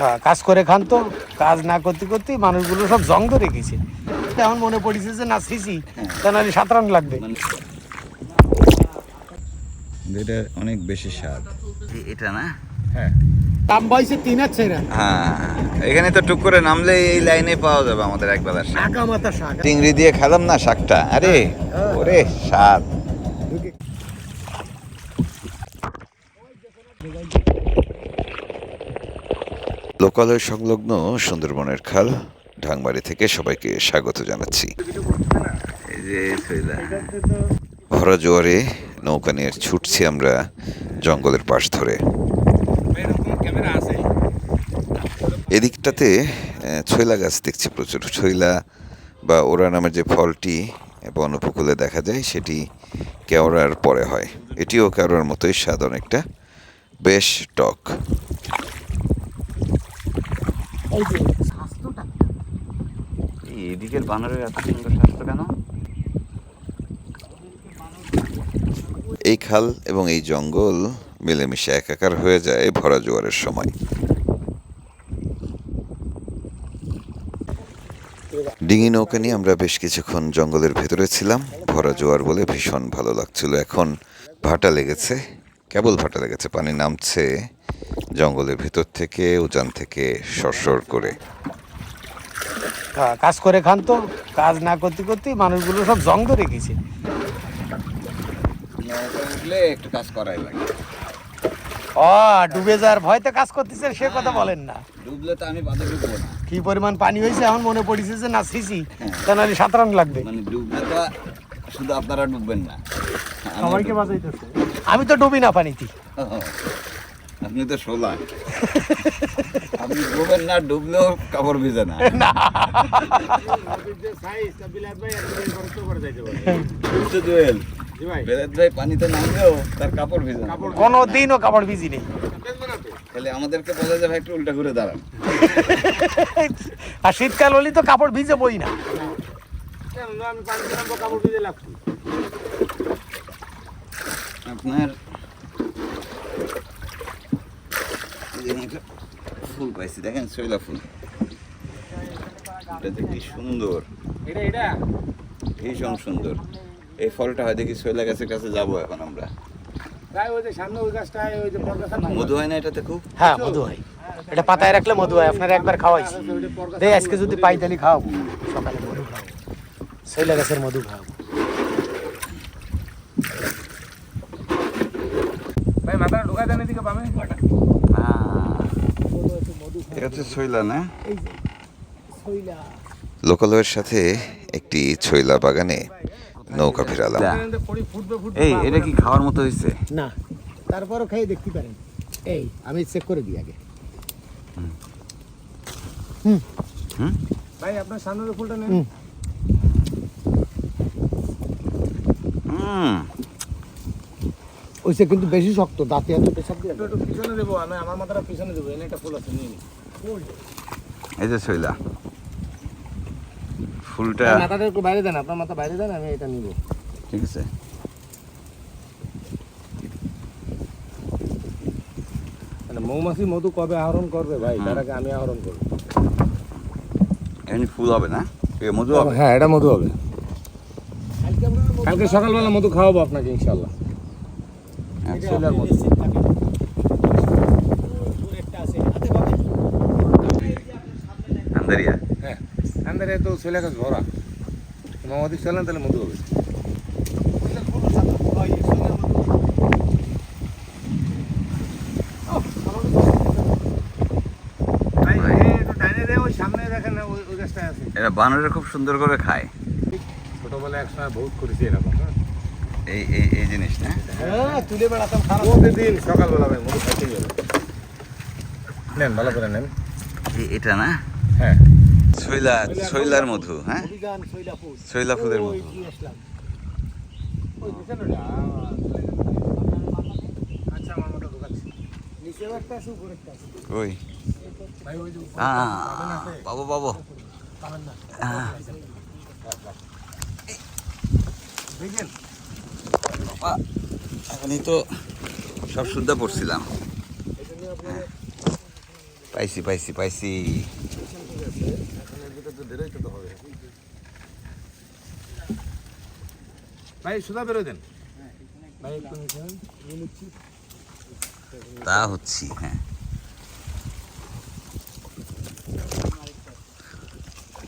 হ্যাঁ, কাজ করে খান তো। কাজ না করতে করতে মানুষগুলো সব জং ধরে গেছে। এখন মনে পড়েছে যে না সিসি তা নাহলে সাঁতরান লাগবে। এটা অনেক বেশি স্বাদ। এটা না? হ্যাঁ। দাম বয়সে তিন আছে হ্যাঁ। এখানে তো টুক করে নামলে এই লাইনে পাওয়া যাবে আমাদের একবেলার শাক। শাকা শাক। চিংড়ি দিয়ে খেলাম না শাকটা? আরে ওরে স্বাদ। লোকালয় সংলগ্ন সুন্দরবনের খাল, ঢাংবাড়ি থেকে সবাইকে স্বাগত জানাচ্ছি। ভরা জোয়ারে নৌকা নিয়ে ছুটছি আমরা জঙ্গলের পাশ ধরে। এদিকটাতে ছইলা গাছ দেখছি প্রচুর। ছইলা বা ওরা নামের যে ফলটি বন উপকূলে দেখা যায়, সেটি কেওড়ার পরে হয়। এটিও কেওড়ার মতোই স্বাদ অনেকটা। বেশ টক। এদিকের বানরের এত সুন্দর স্বাস্থ্য কেন? এই খাল এবং এই জঙ্গল মিলেমিশে একাকার হয়ে যায় ভরা জোয়ারের সময়। ডিঙি নৌকা নিয়ে আমরা বেশ কিছুক্ষণ জঙ্গলের ভেতরে ছিলাম। ভরা জোয়ার বলে ভীষণ ভালো লাগছিল। এখন ভাটা লেগেছে, কেবল ভাটা লেগেছে, পানি নামছে। জঙ্গলের ভেতর থেকে উজান থেকে সরসর করে। কাজ করে খান তো। কাজ না করতে করতে মানুষগুলো সব জং ধরে গেছে। একটু কাজ করাই লাগে। ও ডুবে যাওয়ার ভয়তে কাজ করতেছে সে কথা বলেন না। ডুবলে তো আমি বাদে ডুববো না। কি পরিমাণ পানি হয়েছে এখন মনে পড়েছে যে না সিসি তা নাহলে সাঁতরান লাগবে। মানে ডুবলে তো শুধু আপনারা ডুববেন না। সবাইকে বাঁচাইতেছে। আমি তো ডুবি না পানিতে। আপনি তো শোলা আপনি ডুবেন না ডুবলেও কাপড় ভিজে না। ভাই। পানিতে নামলেও তার কাপড় ভিজে না। কোনো দিনও কাপড় ভিজি নেই তাহলে আমাদেরকে বলে যে ভাই একটু উল্টা ঘুরে দাঁড়ান। আর শীতকাল হলে তো কাপড় ভিজে বই না আপনার এই যে একটা ফুল পাইছি দেখেন শৈলা ফুল। এটা দেখি সুন্দর। ভীষণ সুন্দর। এই ফলটা হয় দেখি শৈলা গাছের কাছে যাব এখন আমরা। মধু হয় না এটাতে খুব? হ্যাঁ মধু হয়। এটা পাতায় রাখলে মধু হয় আপনারা একবার খাওয়াইছি। দেখ আজকে যদি পাই তাহলে খাওয়াবো। সকালে মধু খাওয়াবো। শৈলা গাছের মধু খাওয়াবো। এটা হচ্ছে শৈলা না? লোকালয়ের সাথে একটি ছৈলা বাগানে নৌকা ফেরালাম। এই এটা কি খাওয়ার মতো হয়েছে না তারপরও খেয়ে দেখতে পারেন। এই আমি চেক করে দিই আগে। ভাই আপনার সামনের ফুলটা নেন। হুম। হুম। ওইসে কিন্তু বেশি শক্ত দাঁতে এত পেশাব দিয়ে একটু একটু পিছনে দেবো আমি আমার মাথাটা পিছনে দেবো এনে একটা ফুল আছে নিয়ে নিই এই যে শৈলা। ফুলটা মাথাটা একটু বাইরে দেন আপনার মাথা বাইরে দেন আমি এটা নিব। ঠিক আছে। মানে মৌমাছি মধু কবে আহরণ করবে ভাই? তার আগে আমি আহরণ করব। এমনি ফুল হবে না? এ মধু হবে? হ্যাঁ এটা মধু হবে। কালকে সকালবেলা মধু খাওয়াবো আপনাকে ইনশাল্লাহ আচ্ছা। শৈলার মধু। আন্দারিয়া হ্যাঁ আন্দারে তো শৈলা গাছ ভরা। মৌমাছি চলেন তাহলে মধু হবে। এরা বানরে খুব সুন্দর করে খায়। ছোটবেলায় একসময় বহুত করেছি এরকম হ্যাঁ। এই এই এই জিনিস না? হ্যাঁ তুলে বেড়াতাম খারাপ। প্রতিদিন সকালবেলা ভাই মধু খাইতেই নেন ভালো করে নেন। এটা না? হ্যাঁ। শৈলা শৈলার মধু হ্যাঁ শৈলা ফুলের মধু আচ্ছা ওই পাবো পাবো এখনই তো সব শুদ্ধা পড়ছিলাম পাইছি পাইছি পাইছি ভাই সুদা বেরোয় দেন। তা হচ্ছি হ্যাঁ।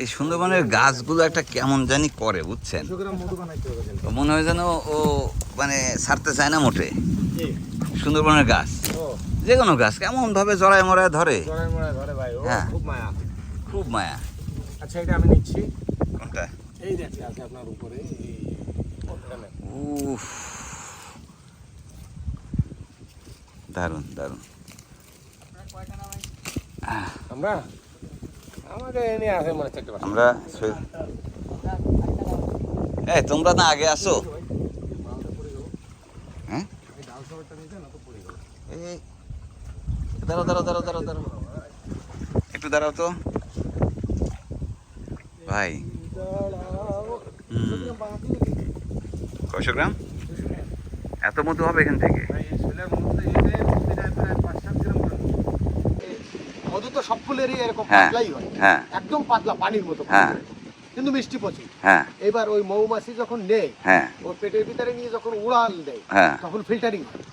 এই সুন্দরবনের গাছগুলো একটা কেমন জানি করে বুঝছেন? মনে হয় যেন ও মানে ছাড়তে চায় না মোটে। সুন্দরবনের গাছ। যে কোনো গাছ কেমন ভাবে জড়ায় মরায় ধরে হ্যাঁ। খুব মায়া। খুব মায়া। আচ্ছা এটা আমি নিচ্ছি। কোনটা এই দেখছি আছে আপনার উপরে এই উফ। দারুণ দারুণ। আমরা? আমরা এ তোমরা না আগে আসো। হ্যাঁ? এই দাঁড়াও দাঁড়াও দাঁড়াও দাঁড়াও দাঁড়াও। একটু দাঁড়াও তো। ভাই। কয়শো গ্রাম? এত মতো হবে এখান থেকে। মধু তো সব ফুলেরই এরকম হ্যাঁ। পাতলাই হয়। হ্যাঁ। একদম পাতলা পানির মতো হ্যাঁ। কিন্তু মিষ্টি প্রচুর। হ্যাঁ। এবার ওই মৌমাছি যখন নেয় হ্যাঁ। ওর পেটের ভিতরে নিয়ে যখন উড়াল দেয় হ্যাঁ। তখন ফিল্টারিং হয়।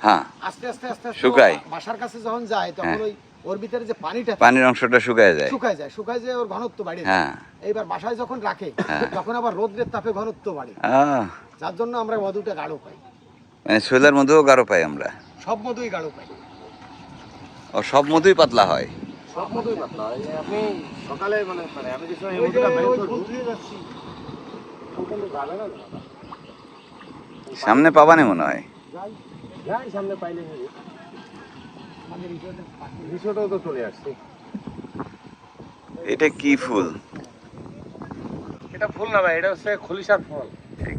হ্যাঁ। আস্তে আস্তে আস্তে শুকায়। বাসার কাছে যখন যায় তখন। ওই ওর ভিতরে যে পানিটা পানির অংশটা শুকায় যায়। শুকায় যায় শুকায় যায় ওর ঘনত্ব বাড়ে। হ্যাঁ। এইবার বাসায় যখন রাখে হ্যাঁ। তখন আবার রোদ্রের তাপে ঘনত্ব বাড়ে। যার জন্য আমরা মধুটা গাঢ় পাই। মানে শৈলার মধ্যেও গাঢ় পাই আমরা। সব মধুই গাঢ় পাই। ও সব মধুই পাতলা হয়। সব মতোই পাতলা এই যে আপনি সকালে মানে মানে আমি যে সময় এই মধুটা বের যাচ্ছি। যাবে না সামনে পাবানে মনে হয়। যাই যাই সামনে পাইলে নিবি। তো চলে আসছি। এটা কি ফুল? এটা ফুল না ভাই এটা হচ্ছে খলিশার ফল। ঠিক।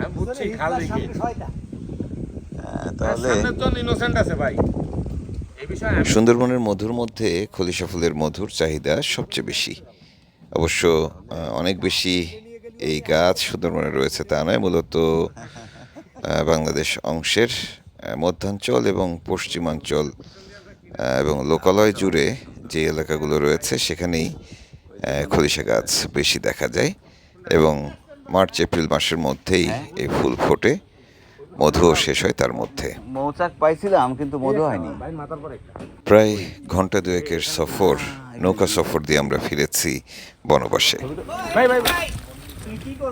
আমি বুঝছি খাল দেখি। তাহলে ইনোসেন্ট আছে ভাই। এই বিষয়ে আমি সুন্দরবনের মধুর মধ্যে খলিশা ফুলের মধুর চাহিদা সবচেয়ে বেশি। অবশ্য অনেক বেশি এই গাছ সুন্দরবনে রয়েছে তা নয় মূলত বাংলাদেশ অংশের মধ্যাঞ্চল এবং পশ্চিমাঞ্চল এবং লোকালয় জুড়ে যে এলাকাগুলো রয়েছে সেখানেই খলিশা গাছ বেশি দেখা যায় এবং মার্চ এপ্রিল মাসের মধ্যেই এই ফুল ফোটে। মধুও শেষ হয় তার মধ্যে। মৌচাক পাইছিলাম কিন্তু মধু হয়নি। প্রায় ঘণ্টা দুয়েকের সফর নৌকা সফর দিয়ে আমরা ফিরেছি বনবাসে। ভাই ভাই ভাই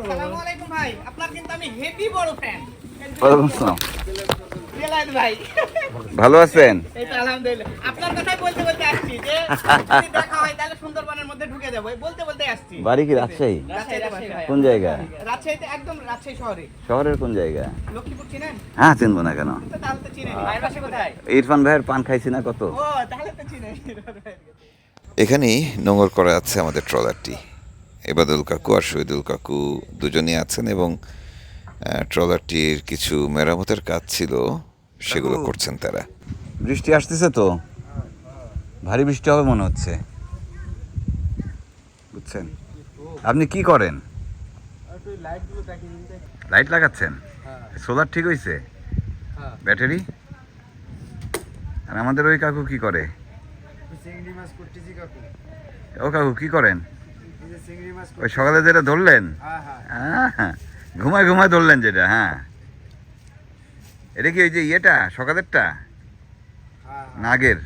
আসসালামু আলাইকুম ভাই আপনার কিন্তু আমি হেভি বড় ফ্যান ভাই। ভালো আছেন? আলহামদুলিল্লাহ। আপনার কথাই বলতে বলতে আসছি যে দেখা হয় তাহলে সুন্দরবনের মধ্যে ঢুকে যাব। বলতে বলতে আসছি। বাড়ি কি রাজশাহী। কোন জায়গা? রাজশাহীতে একদম রাজশাহী শহরে। শহরের কোন জায়গা? লক্ষ্মীপুর চিনেন? হ্যাঁ চিনবো না কেন। তাহলে তো চিনেন। ভাইয়ের বাসা কোথায়? ইরফান ভাইয়ের পান খাইছি না কত? ও তাহলে তো চিনেন। এখানেই নোংর করা আছে আমাদের ট্রলারটি। এবাদুল কাকু আর শহীদুল কাকু দুজনেই আছেন এবং ট্রলারটির কিছু মেরামতের কাজ ছিল। সেগুলো করছেন তারা। বৃষ্টি আসতেছে তো? ভারী বৃষ্টি হবে মনে হচ্ছে। বুঝছেন? আপনি কি করেন? লাইট লাগাচ্ছেন? সোলার ঠিক হয়েছে ব্যাটারি? আর আমাদের ওই কাকু কি করে? চিংড়ি মাছ করতেছি কাকু। ও কাকু কি করেন? ওই সকালে যেটা ধরলেন? হ্যাঁ হ্যাঁ। হ্যাঁ ঘুমায় ঘুমায় ধরলেন যেটা হ্যাঁ। এটা কি ওই যে ইয়েটা? সকালেরটা হ্যাঁ। নাগের?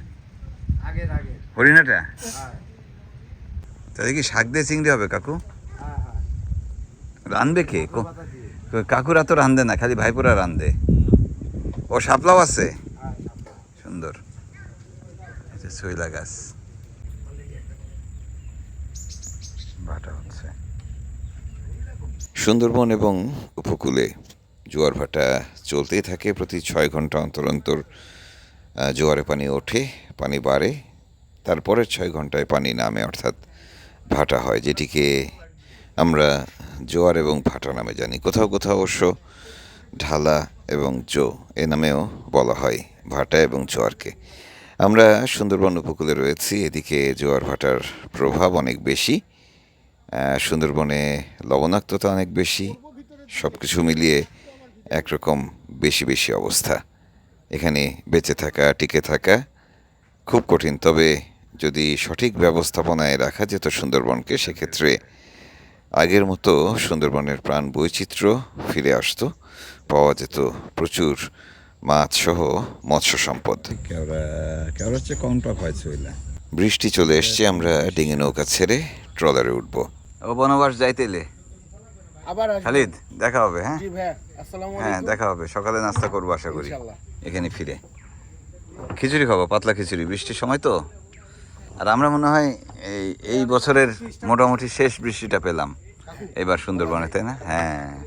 আগের হরিণাটা? হ্যাঁ। তাহলে কি শাক দিয়ে চিংড়ি হবে কাকু? হ্যাঁ হ্যাঁ। কে? কাকুরা তো রান্ধে না খালি ভাইপুরা রান্ধে ও শাপলাও আছে? সুন্দর। শৈলা গাছ। ভাটা হচ্ছে। সুন্দরবন এবং উপকূলে জোয়ার ভাটা চলতেই থাকে। প্রতি ছয় ঘণ্টা অন্তর অন্তর জোয়ারে পানি ওঠে, পানি বাড়ে। তারপরে ছয় ঘন্টায় পানি নামে, অর্থাৎ ভাটা হয়, যেটিকে আমরা জোয়ার এবং ভাটা নামে জানি। কোথাও কোথাও অবশ্য ঢালা এবং জো এ নামেও বলা হয় ভাটা এবং জোয়ারকে। আমরা সুন্দরবন উপকূলে রয়েছি, এদিকে জোয়ার ভাটার প্রভাব অনেক বেশি সুন্দরবনে লবণাক্ততা অনেক বেশি সব কিছু মিলিয়ে একরকম বেশি বেশি অবস্থা। এখানে বেঁচে থাকা টিকে থাকা খুব কঠিন। তবে যদি সঠিক ব্যবস্থাপনায় রাখা যেত সুন্দরবনকে সেক্ষেত্রে আগের মতো সুন্দরবনের প্রাণ বৈচিত্র্য ফিরে আসতো। পাওয়া যেত প্রচুর মাছ সহ মৎস্য সম্পদ। হয় বৃষ্টি চলে এসছে আমরা ডিঙে নৌকা ছেড়ে ট্রলারে উঠব। ও বনবাস যাইতেলে আবার খালিদ দেখা হবে হ্যাঁ? হ্যাঁ দেখা হবে। সকালে নাস্তা করব আশা করি। এখানে ফিরে। খিচুড়ি খাব পাতলা খিচুড়ি। বৃষ্টির সময় তো। আর আমরা মনে হয় এই এই বছরের মোটামুটি শেষ বৃষ্টিটা পেলাম। এবার সুন্দরবনে তাই না? হ্যাঁ।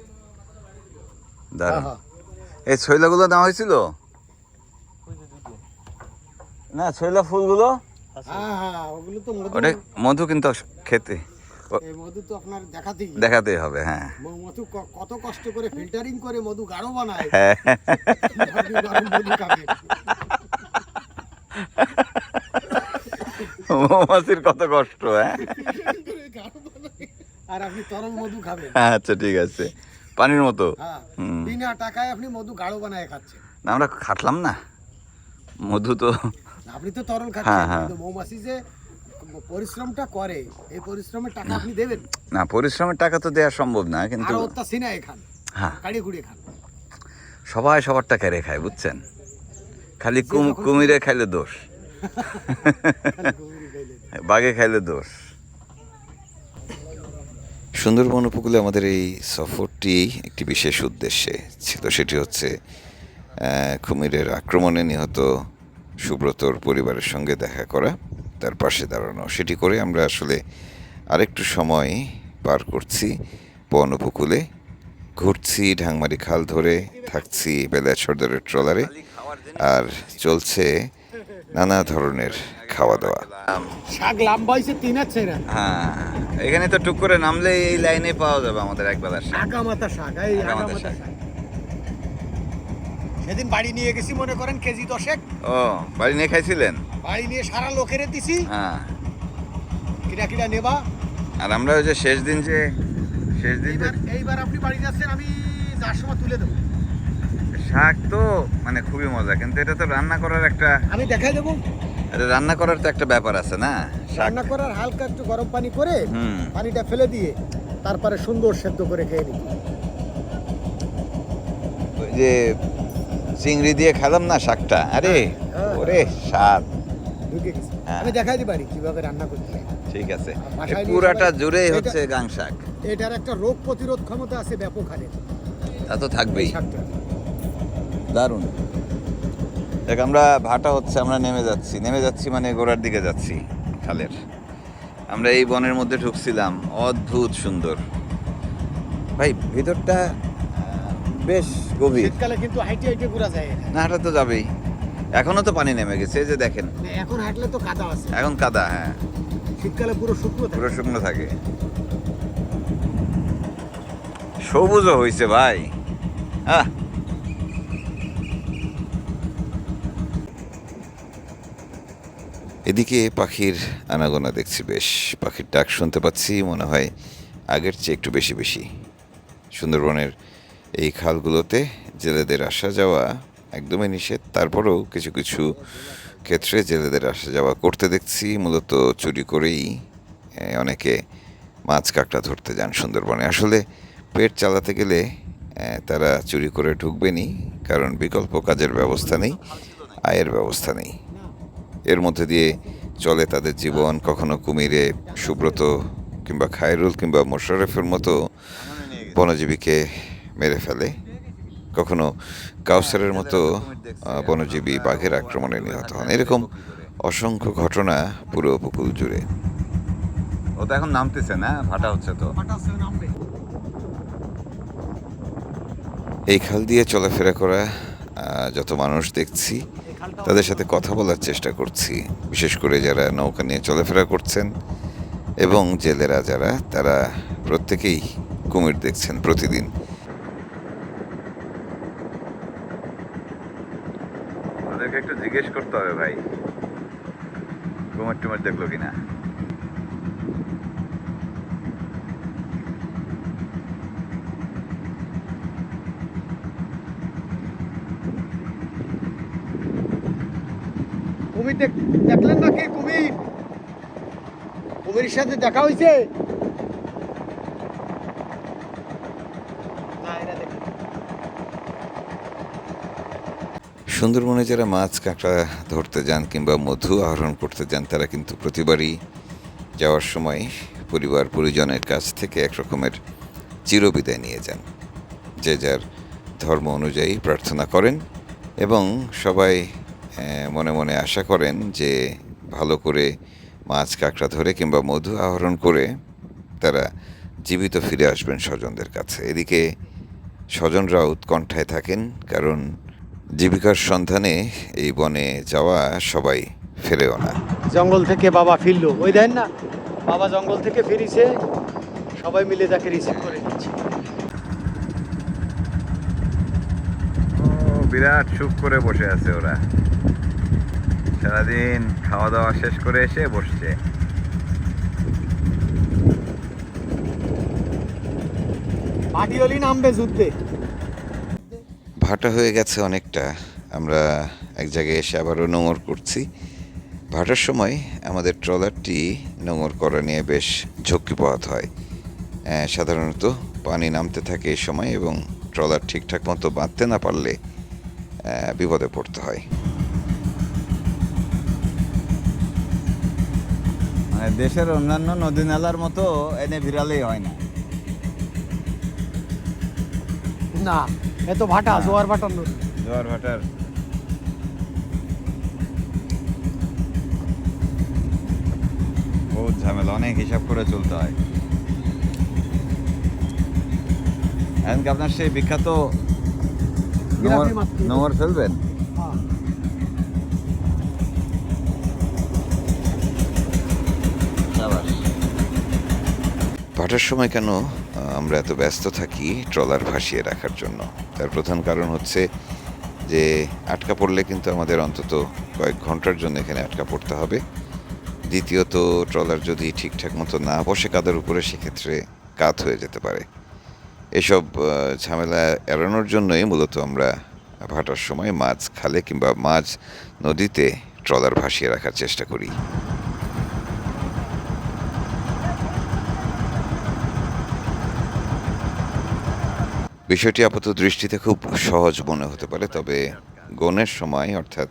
দারুণ। এই ছৈলাগুলো দেওয়া হয়েছিল? না ছৈলা ফুলগুলো? ওটা মধু কিন্তু খেতে। এই মধু তো আপনার দেখাতেই দেখাতেই হবে হ্যাঁ। মধু কত কষ্ট করে ফিল্টারিং করে মধু গাঢ় বানায়। হ্যাঁ। মৌমাছির কত কষ্ট হ্যাঁ। আর আপনি তরল মধু খাবেন। আচ্ছা ঠিক আছে। পানির মতো। হ্যাঁ। বিনা টাকায় আপনি মধু গাঢ় বানায় খাচ্ছেন। না, আমরা খাটলাম না। মধু তো আপনি তো তরল খাচ্ছেন। হ্যাঁ। মৌমাছি যে পরিশ্রমটা করে এই পরিশ্রমের টাকা আপনি দেবেন? না পরিশ্রমের টাকা তো দেওয়া সম্ভব না কিন্তু হ্যাঁ। সবাই সবারটা কেড়ে খায় বুঝছেন? খালি কুম কুমিরে খাইলে দোষ। বাঘে খাইলে দোষ। সুন্দরবন উপকূলে আমাদের এই সফরটি একটি বিশেষ উদ্দেশ্যে ছিল। সেটি হচ্ছে আহ, কুমিরের আক্রমণে নিহত সুব্রতর পরিবারের সঙ্গে দেখা করা। তার পাশে দাঁড়ানো সেটি করে আমরা আসলে আরেকটু সময় পার করছি। বন উপকূলে ঘুরছি ঢাংমারি খাল ধরে থাকছি বেলাছড়দরের ট্রলারে আর চলছে নানা ধরনের খাওয়া দাওয়া শাক লম্বা হয়েছে তিন হাত হ্যাঁ এখানে তো টুক করে নামলে এই লাইনে পাওয়া যাবে আমাদের একবেলা শাক। আগা শাক এই শাক। সেদিন বাড়ি নিয়ে গেছি মনে করেন কেজি দশেক। ও বাড়ি নিয়ে খাইছিলেন? বাড়ি নিয়ে সারা লোকেরে দিছি। হ্যাঁ। কিনা কিনা নেবা। আর আমরা ওই যে শেষ দিন যে শেষ দিন এইবার এইবার আপনি বাড়ি যাচ্ছেন আমি যার সময় তুলে দেবো। শাক তো মানে খুবই মজা কিন্তু এটা তো রান্না করার একটা আমি দেখাই দেবো। এটা রান্না করার তো একটা ব্যাপার আছে না? রান্না করার হালকা একটু গরম পানি করে পানিটা ফেলে দিয়ে তারপরে সুন্দর সেদ্ধ করে খেয়ে নিই। ওই যে চিংড়ি দিয়ে খেলাম না শাকটা। আরে হ্যাঁ। ওরে স্বাদ। হ্যাঁ। আমি দেখাই দিই বাড়ি কীভাবে রান্না করতে ঠিক আছে। পুরাটা জুড়েই হচ্ছে গাং শাক। এটার একটা রোগ প্রতিরোধ ক্ষমতা আছে ব্যাপক হারে। তা তো থাকবেই। শাকটা। দারুণ। দেখ আমরা ভাটা হচ্ছে আমরা নেমে যাচ্ছি। নেমে যাচ্ছি মানে গোড়ার দিকে যাচ্ছি খালের। আমরা এই বনের মধ্যে ঢুকছিলাম। অদ্ভুত সুন্দর। ভাই ভিতরটা বেশ গভীর। শীতকালে কিন্তু হাইটে হাইটে ঘোরা যায় না হাঁটা তো যাবেই। এখনও তো পানি নেমে গেছে এই যে দেখেন। মানে এখন হাঁটলে তো কাদা আছে। এখন কাদা হ্যাঁ। শীতকালে পুরো শুকনো থাকে। পুরো শুকনো থাকে। সবুজও হয়েছে ভাই। আহ। এদিকে পাখির আনাগোনা দেখছি বেশ। পাখির ডাক শুনতে পাচ্ছি মনে হয় আগের চেয়ে একটু বেশি বেশি। সুন্দরবনের এই খালগুলোতে জেলেদের আসা যাওয়া একদমই নিষেধ। তারপরেও কিছু কিছু ক্ষেত্রে জেলেদের আসা যাওয়া করতে দেখছি। মূলত চুরি করেই অনেকে মাছ কাঁকড়া ধরতে যান সুন্দরবনে। আসলে পেট চালাতে গেলে তারা চুরি করে ঢুকবেনই, কারণ বিকল্প কাজের ব্যবস্থা নেই, আয়ের ব্যবস্থা নেই। এর মধ্যে দিয়ে চলে তাদের জীবন কখনো কুমিরে, সুব্রত কিংবা খায়রুল কিংবা মোশাররফের মতো বনজীবীকে মেরে ফেলে। কখনো কাউসারের মতো বনজীবী বাঘের আক্রমণে নিহত হন। এরকম অসংখ্য ঘটনা পুরো উপকূল জুড়ে। ও তো এখন নামতেছে না? ভাটা হচ্ছে তো। এই খাল দিয়ে চলাফেরা করা যত মানুষ দেখছি তাদের সাথে কথা বলার চেষ্টা করছি। বিশেষ করে যারা নৌকা নিয়ে চলাফেরা করছেন এবং জেলেরা যারা তারা প্রত্যেকেই কুমির দেখছেন প্রতিদিন। করতে হবে ভাই। কুমির টুমির দেখল কিনা। কুমির দেখলেন নাকি কুমির? কুমিরের সাথে দেখা হয়েছে না এটা দেখি সুন্দরবনে যারা মাছ কাঁকড়া ধরতে যান কিংবা মধু আহরণ করতে যান, তারা কিন্তু প্রতিবারই যাওয়ার সময় পরিবার পরিজনের কাছ থেকে এক রকমের চিরবিদায় নিয়ে যান। যে যার ধর্ম অনুযায়ী প্রার্থনা করেন এবং সবাই মনে মনে আশা করেন যে ভালো করে মাছ কাঁকড়া ধরে কিংবা মধু আহরণ করে তারা জীবিত ফিরে আসবেন স্বজনদের কাছে। এদিকে স্বজনরা উৎকণ্ঠায় থাকেন কারণ জীবিকার সন্ধানে এই বনে যাওয়া সবাই ফেরেও না। জঙ্গল থেকে বাবা ফিরলো। ওই দেন না বাবা জঙ্গল থেকে ফিরিছে সবাই মিলে তাকে রিসিভ করে নিচ্ছে। ও বিরাট সুখ করে বসে আছে ওরা। সারাদিন খাওয়া দাওয়া শেষ করে এসে বসছে। মাটিওলি নামবে যুদ্ধে। ভাটা হয়ে গেছে অনেকটা। আমরা এক জায়গায় এসে আবারও নোঙর করছি। ভাটার সময় আমাদের ট্রলারটি নোঙর করা নিয়ে বেশ ঝক্কি পোহাত হয় সাধারণত পানি নামতে থাকে এই সময় এবং ট্রলার ঠিকঠাক মতো বাঁধতে না পারলে বিপদে পড়তে হয়। মানে দেশের অন্যান্য নদী নালার মতো এনে বিড়ালেই হয় না। না। এত ভাটা জোয়ার ভাটার নদী। জোয়ার ভাটার। বহুত ঝামেলা অনেক হিসাব করে চলতে হয়। এমনকি আপনার সেই বিখ্যাত নোংর ফেলবেন? হ্যাঁ। ভাটার সময় কেন আমরা এত ব্যস্ত থাকি ট্রলার ভাসিয়ে রাখার জন্য? তার প্রধান কারণ হচ্ছে যে আটকা পড়লে কিন্তু আমাদের অন্তত কয়েক ঘণ্টার জন্য এখানে আটকা পড়তে হবে। দ্বিতীয়ত, ট্রলার যদি ঠিকঠাক মতো না বসে কাদের উপরে, সেক্ষেত্রে কাত হয়ে যেতে পারে। এসব ঝামেলা এড়ানোর জন্যই মূলত আমরা ভাটার সময় মাছ খালে কিংবা মাছ নদীতে ট্রলার ভাসিয়ে রাখার চেষ্টা করি। বিষয়টি আপাত দৃষ্টিতে খুব সহজ মনে হতে পারে তবে গনের সময় অর্থাৎ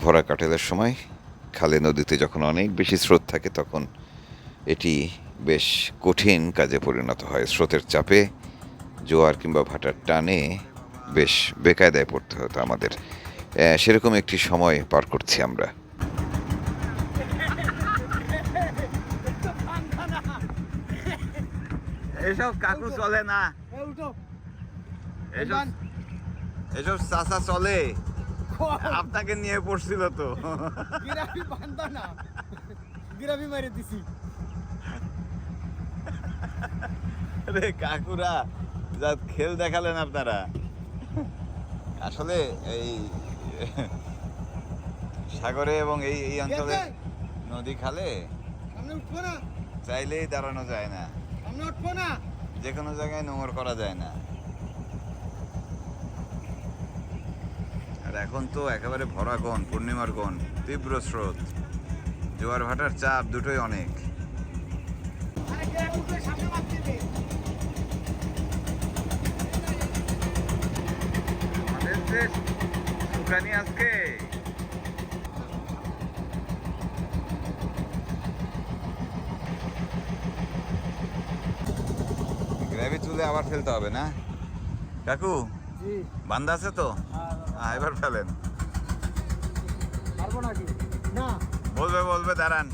ভরা কাটেলের সময় খালে নদীতে যখন অনেক বেশি স্রোত থাকে তখন এটি বেশ কঠিন কাজে পরিণত হয়। স্রোতের চাপে জোয়ার কিংবা ভাটার টানে বেশ বেকায়দায় পড়তে হতো আমাদের। সেরকম একটি সময় পার করছি আমরা। এসব কাকু চলে না। এসব এসব চাষা চলে। আপনাকে নিয়ে পড়ছিল তো। গিরাবি বান্ধা না। মেরে দিছি। রে কাকুরা যা খেল দেখালেন আপনারা। আসলে এই সাগরে এবং এই এই অঞ্চলে নদী খালে চাইলেই দাঁড়ানো যায় না। সামনে উঠবো না? যে কোনো জায়গায় নোংর করা যায় না। আর এখন তো একেবারে ভরা গন পূর্ণিমার গন তীব্র স্রোত। জোয়ার ভাটার চাপ দুটোই অনেক। আজকে। গ্রেভি তুলে আবার ফেলতে হবে না? কাকু বান্দা আছে তো? এবার ফেলেন। পারব নাকি? না। বলবে বলবে দাঁড়ান।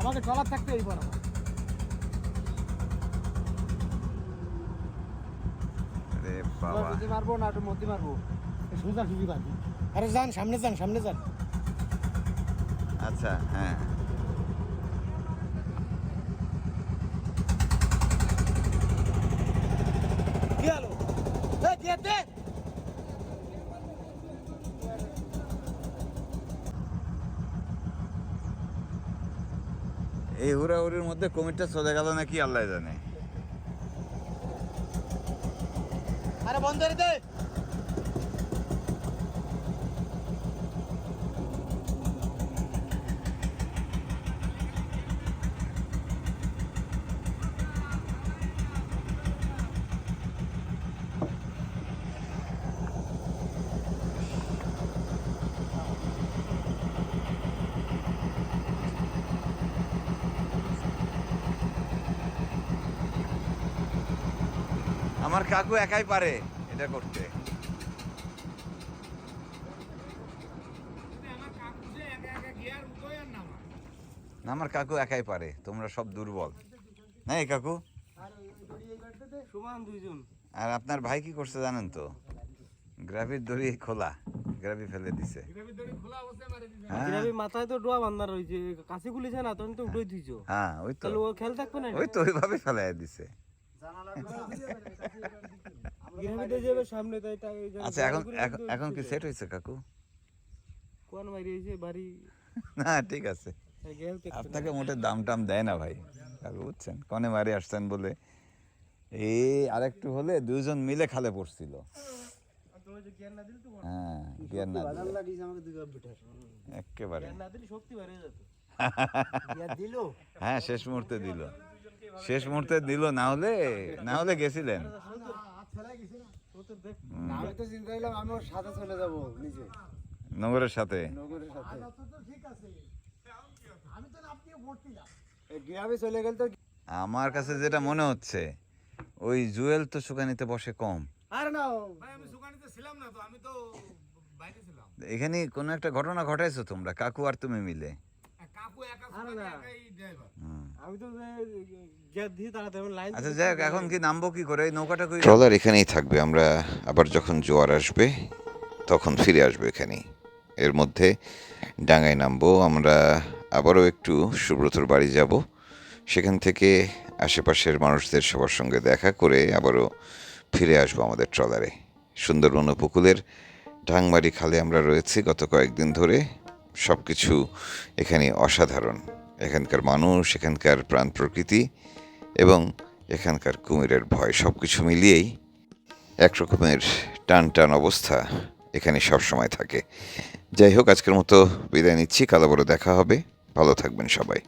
আমাকে চলার থাকতে এই বড় আরে বাবা। যদি মারবো না একটু মধ্যে মারবো। সোজা সুজি মারবি আরে যান সামনে যান সামনে যান। আচ্ছা হ্যাঁ কি হলো এই দিয়ে দে এই মধ্যে কমিটটা সোজা গেল নাকি আল্লাহ জানে। আরে বন্ধ আমার কাকু একাই পারে এটা করতে। না আমার কাকু একাই পারে তোমরা সব দুর্বল। না এই কাকু আর আপনার ভাই কি করছে জানেন তো? গ্রাভির দড়ি খোলা গ্রাভি ফেলে দিছে। হ্যাঁ। মাথায় তো ডোয়া বান্ধার রয়েছে কাছে গুলিছে না তখন তো উঠে দিছো হ্যাঁ ওই তো। খেল থাকবে না ওই তো ওইভাবে ফেলাই দিছে। যাবে সামনে আচ্ছা এখন কি সেট হয়েছে কাকু? কোন মারিয়েছে বাড়ি না ঠিক আছে। আপনাকে মোটে দাম টাম দেয় না ভাই। কাকু বুঝছেন? কনে মারি আসছেন বলে। এই আরেকটু হলে দুজন মিলে খালে পড়ছিল। হ্যাঁ জ্ঞান না দিলে। লাগিয়েছে আমাকে দুই কাপ বিটার। একেবারে। না দিলে শক্তি বেড়ে যেত দিল? হ্যাঁ শেষ মুহূর্তে দিল। শেষ মুহূর্তে দিল না হলে না হলে গেছিলেন। আমি তো চিন্তা করলাম আমি ওর সাথে চলে যাব নিচে নগরের সাথে? নগরের সাথে। এই গ্রামে চলে গেল তো আমার কাছে যেটা মনে হচ্ছে ওই জুয়েল তো সুকানিতে বসে কম। আর না এখানে কোনো একটা ঘটনা ঘটাইছো তোমরা কাকু আর তুমি মিলে? আর না। হুম। আমি তো আচ্ছা যাই এখন কি নামবো কি করে? নৌকাটা ট্রলার এখানেই থাকবে আমরা আবার যখন জোয়ার আসবে তখন ফিরে আসবে এখানেই। এর মধ্যে ডাঙায় নামবো আমরা আবারও একটু সুব্রতর বাড়ি যাব। সেখান থেকে আশেপাশের মানুষদের সবার সঙ্গে দেখা করে আবারও ফিরে আসব আমাদের ট্রলারে। সুন্দরবন উপকূলের ঢাংমারি খালে আমরা রয়েছি গত কয়েকদিন ধরে। সব কিছু এখানে অসাধারণ। এখানকার মানুষ এখানকার প্রাণ প্রকৃতি এবং এখানকার কুমিরের ভয় সব কিছু মিলিয়েই একরকমের টান টান অবস্থা এখানে সবসময় থাকে। যাই হোক, আজকের মতো বিদায় নিচ্ছি। কালো বড় দেখা হবে। ভালো থাকবেন সবাই।